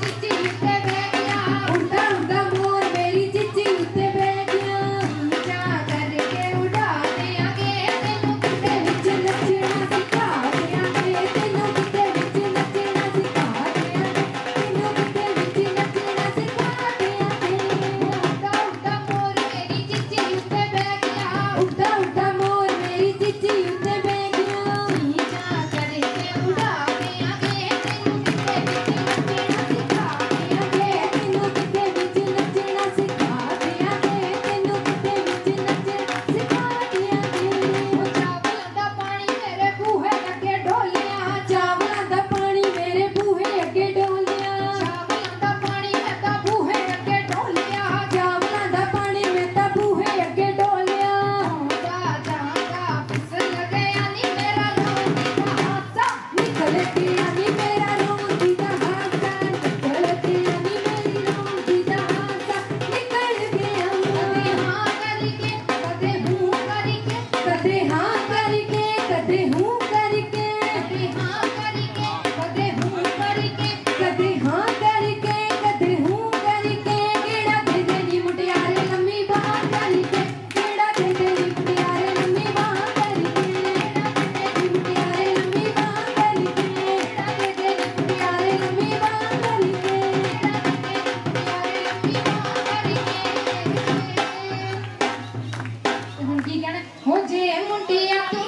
Thank you. ਕੀ ਕਹਿਣਾ? ਹੋ ਜੇ ਮੁੰਡਿਆ ਤੂੰ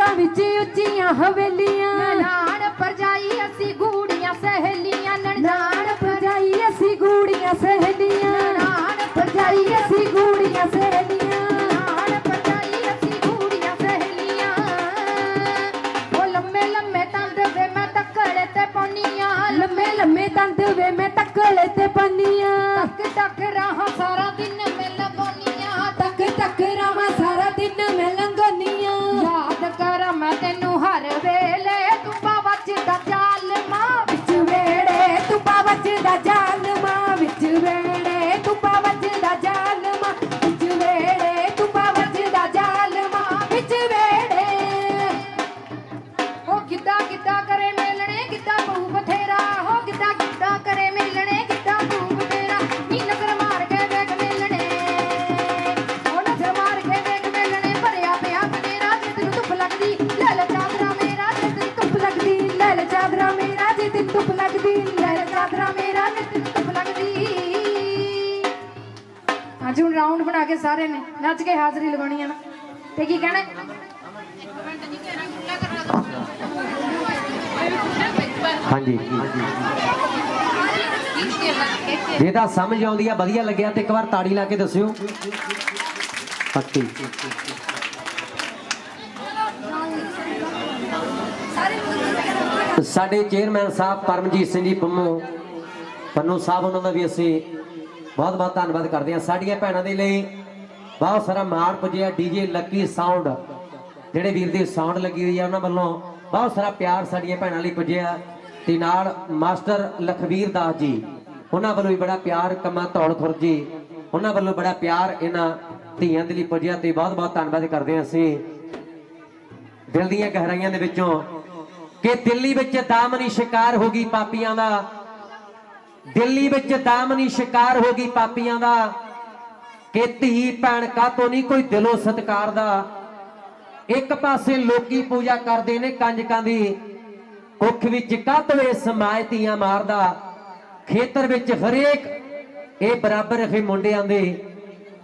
ਹਰੇ ਬਾਗਾਂ ਵਿੱਚ ਕੇ ਹਾਜ਼ਰੀ ਲਗਾਉਣੀ ਆ ਨਾ। ਤੇ ਕੀ ਕਹਿਣਾ? ਹਾਂਜੀ। ਜੇ ਤਾਂ ਸਮਝ ਆਉਂਦੀ ਆ, ਵਧੀਆ ਲੱਗਿਆ ਤੇ ਇੱਕ ਵਾਰ ਤਾੜੀ ਲਾ ਕੇ ਦੱਸਿਓ। ਪੱਕੀ। ਸਾਡੇ ਚੇਅਰਮੈਨ ਸਾਹਿਬ ਪਰਮਜੀਤ ਸਿੰਘ ਜੀ ਪੰਮੋ ਪੰਨੂ ਸਾਹਿਬ ਉਹਨਾਂ ਦਾ ਵੀ ਅਸੀਂ ਬਹੁਤ ਬਹੁਤ ਧੰਨਵਾਦ ਕਰਦੇ ਹਾਂ। ਸਾਡੀਆਂ ਭੈਣਾਂ ਦੇ ਲਈ ਬਹੁਤ ਸਾਰਾ ਮਾਣ ਪੁੱਜਿਆ ਡੀਜੇ ਲੱਕੀ ਸਾਊਂਡ ਜਿਹੜੇ ਵੀਰ ਦੀ ਸਾਊਂਡ ਲੱਗੀ ਹੋਈ ਆ, ਉਹਨਾਂ ਵੱਲੋਂ ਬਹੁਤ ਸਾਰਾ ਪਿਆਰ ਸਾਡੀਆਂ ਭੈਣਾਂ ਲਈ ਪੁੱਜਿਆ ਤੇ ਨਾਲ ਮਾਸਟਰ ਲਖਵੀਰ ਦਾਸ ਜੀ, ਉਹਨਾਂ ਵੱਲੋਂ ਵੀ ਬੜਾ ਪਿਆਰ ਕਮਾ ਧੌਲ ਖੁਰ ਉਹਨਾਂ ਵੱਲੋਂ ਬੜਾ ਪਿਆਰ ਇਹਨਾਂ ਧੀਆਂ ਦੇ ਲਈ ਪੁੱਜਿਆ ਤੇ ਬਹੁਤ ਬਹੁਤ ਧੰਨਵਾਦ ਕਰਦੇ ਹਾਂ ਅਸੀਂ। ਦਿਲ ਦੀਆਂ ਗਹਿਰਾਈਆਂ ਦੇ ਵਿੱਚੋਂ ਕਿ ਦਿੱਲੀ ਵਿੱਚ ਦਾਮਨੀ ਸ਼ਿਕਾਰ ਹੋ ਗਈ ਪਾਪੀਆਂ ਦਾ। ਦਿੱਲੀ ਵਿੱਚ ਦਾਮਨੀ ਸ਼ਿਕਾਰ ਹੋ ਗਈ ਪਾਪੀਆਂ ਦਾ। ਕਿ ਧੀ ਭੈਣ ਕਾਤੋਂ ਨਹੀਂ? ਕੋਈ ਦਿਲੋਂ ਸਤਕਾਰ ਦਾ। ਇੱਕ ਪਾਸੇ ਲੋਕੀ ਪੂਜਾ ਕਰਦੇ ਨੇ ਕੰਜਕਾਂ ਦੀ, ਕੁੱਖ ਵਿੱਚ ਕਾਤੋਂ ਇਹ ਸਮਾਇਤੀਆਂ ਮਾਰਦਾ? ਖੇਤਰ ਵਿੱਚ ਹਰੇਕ ਇਹ ਬਰਾਬਰ ਰਹੇ ਮੁੰਡਿਆਂ ਦੇ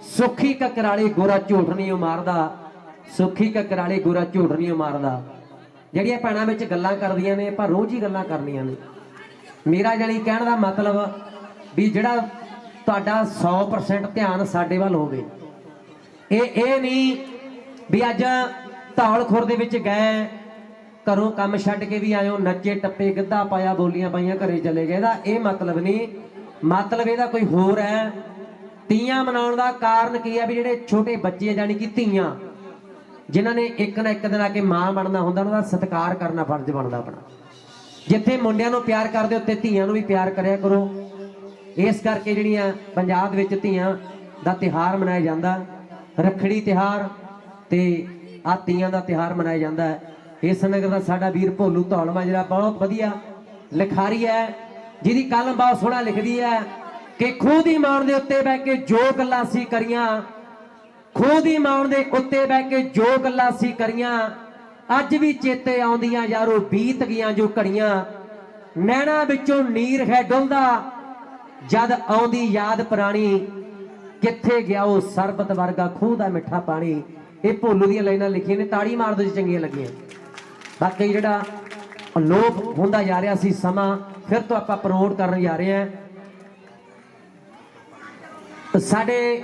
ਸੁਖੀ ਕਕਰਾਲੇ ਗੋਰਾ ਝੂਠ ਨਹੀਂ ਉਹ ਮਾਰਦਾ। ਸੁਖੀ ਕਕਰਾਲੇ ਗੋਰਾ ਝੂਠ ਨਹੀਂ ਉਹ ਮਾਰਦਾ। ਜਿਹੜੀਆਂ ਭੈਣਾਂ ਵਿੱਚ ਗੱਲਾਂ ਕਰਦੀਆਂ ਨੇ, ਆਪਾਂ ਰੋਜ਼ ਹੀ ਗੱਲਾਂ ਕਰਨੀਆਂ ਨੇ। ਮੇਰਾ ਜਾਨੀ ਕਹਿਣ ਦਾ ਮਤਲਬ ਵੀ ਜਿਹੜਾ ਤੁਹਾਡਾ 100% ਧਿਆਨ ਸਾਡੇ ਵੱਲ ਹੋਵੇ। ਇਹ ਇਹ ਨਹੀਂ ਵੀ ਅੱਜ ਧੌਲ ਖੁਰ ਦੇ ਵਿੱਚ ਗਏ, ਘਰੋਂ ਕੰਮ ਛੱਡ ਕੇ ਵੀ ਆਇਓ ਨੱਚੇ, ਟੱਪੇ, ਗਿੱਧਾ ਪਾਇਆ, ਬੋਲੀਆਂ ਪਾਈਆਂ, ਘਰੇ ਚਲੇ ਗਏ। ਇਹਦਾ ਇਹ ਮਤਲਬ ਨਹੀਂ। ਮਤਲਬ ਇਹਦਾ ਕੋਈ ਹੋਰ ਹੈ। ਤੀਆਂ ਮਨਾਉਣ ਦਾ ਕਾਰਨ ਕੀ ਹੈ ਵੀ ਜਿਹੜੇ ਛੋਟੇ ਬੱਚੇ ਜਾਨੀ ਕਿ ਧੀਆਂ, ਜਿਨ੍ਹਾਂ ਨੇ ਇੱਕ ਨਾ ਇੱਕ ਦਿਨ ਆ ਕੇ ਮਾਂ ਬਣਨਾ ਹੁੰਦਾ, ਉਹਨਾਂ ਦਾ ਸਤਿਕਾਰ ਕਰਨਾ ਫਰਜ਼ ਬਣਦਾ ਆਪਣਾ। ਜਿੱਥੇ ਮੁੰਡਿਆਂ ਨੂੰ ਪਿਆਰ ਕਰਦੇ ਉੱਤੇ ਧੀਆਂ ਨੂੰ ਵੀ ਪਿਆਰ ਕਰਿਆ ਕਰੋ। ਇਸ ਕਰਕੇ ਜਿਹੜੀਆਂ ਪੰਜਾਬ ਵਿੱਚ ਧੀਆਂ ਦਾ ਤਿਹਾਰ ਮਨਾਇਆ ਜਾਂਦਾ, ਰੱਖੜੀ ਤਿਹਾਰ ਤੇ ਆ ਤੀਆਂ ਦਾ ਤਿਹਾਰ ਮਨਾਇਆ ਜਾਂਦਾ ਹੈ। ਇਸ ਨਗਰ ਦਾ ਸਾਡਾ ਵੀਰ ਭੋਲੂ ਧੌਲਮਾ ਜਿਹੜਾ ਬਹੁਤ ਵਧੀਆ ਲਿਖਾਰੀ ਹੈ, ਜਿਹਦੀ ਕਲਮ ਬਹੁਤ ਸੋਹਣਾ ਲਿਖਦੀ ਹੈ ਕਿ ਖੂਹ ਦੀ ਮਾਣ ਦੇ ਉੱਤੇ ਬਹਿ ਕੇ ਜੋ ਗੱਲਾਂ ਸੀ ਕਰੀਆਂ, ਖੂਹ ਦੀ ਮਾਣ ਦੇ ਉੱਤੇ ਬਹਿ ਕੇ ਜੋ ਗੱਲਾਂ ਸੀ ਕਰੀਆਂ, ਅੱਜ ਵੀ ਚੇਤੇ ਆਉਂਦੀਆਂ ਯਾਰੋ ਬੀਤ ਗਈਆਂ ਜੋ ਘੜੀਆਂ, ਨੈਣਾ ਵਿੱਚੋਂ ਨੀਰ ਹੈ ਡੁੱਲਦਾ ਜਦ ਆਉਂਦੀ ਯਾਦ ਪੁਰਾਣੀ, ਕਿੱਥੇ ਗਿਆ ਉਹ ਸਰਬਤ ਵਰਗਾ ਖੂਹ ਦਾ ਮਿੱਠਾ ਪਾਣੀ? ਇਹ ਭੋਲੂ ਦੀਆਂ ਲਾਈਨਾਂ ਲਿਖੀਆਂ ਨੇ, ਤਾੜੀ ਮਾਰ ਦੋ ਜੀ ਚੰਗੀਆਂ ਲੱਗੀਆਂ। ਬਾਕੀ ਜਿਹੜਾ ਲੋਪ ਹੁੰਦਾ ਜਾ ਰਿਹਾ ਸੀ ਸਮਾਂ, ਫਿਰ ਤੋਂ ਆਪਾਂ ਪ੍ਰਮੋਟ ਕਰਨ ਜਾ ਰਹੇ ਹਾਂ। ਸਾਡੇ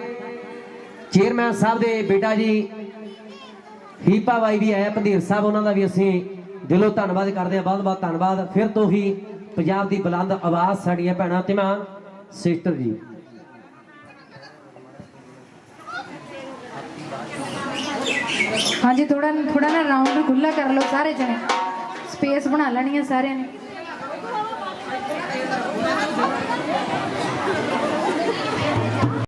ਚੇਅਰਮੈਨ ਸਾਹਿਬ ਦੇ ਬੇਟਾ ਜੀ, ਹੀਪਾ ਬਾਈ ਵੀ ਆਇਆ, ਪੰਧੀਰ ਸਾਹਿਬ ਉਹਨਾਂ ਦਾ ਵੀ ਅਸੀਂ ਦਿਲੋਂ ਧੰਨਵਾਦ ਕਰਦੇ ਹਾਂ ਬਹੁਤ ਬਹੁਤ ਧੰਨਵਾਦ। ਫਿਰ ਤੋਂ ਹੀ ਪੰਜਾਬ ਦੀ ਬੁਲੰਦ ਆਵਾਜ਼ ਸਾਡੀਆਂ ਭੈਣਾਂ, ਤੇ ਮਾਂ ਸਿਸਟਰ ਜੀ ਹਾਂਜੀ ਥੋੜਾ ਥੋੜਾ ਨਾ ਰਾਉਂਡ ਖੁੱਲਾ ਕਰ ਲਓ ਸਾਰੇ ਜਣੇ ਸਪੇਸ ਬਣਾ ਲੈਣੀ ਹੈ ਸਾਰਿਆਂ ਨੇ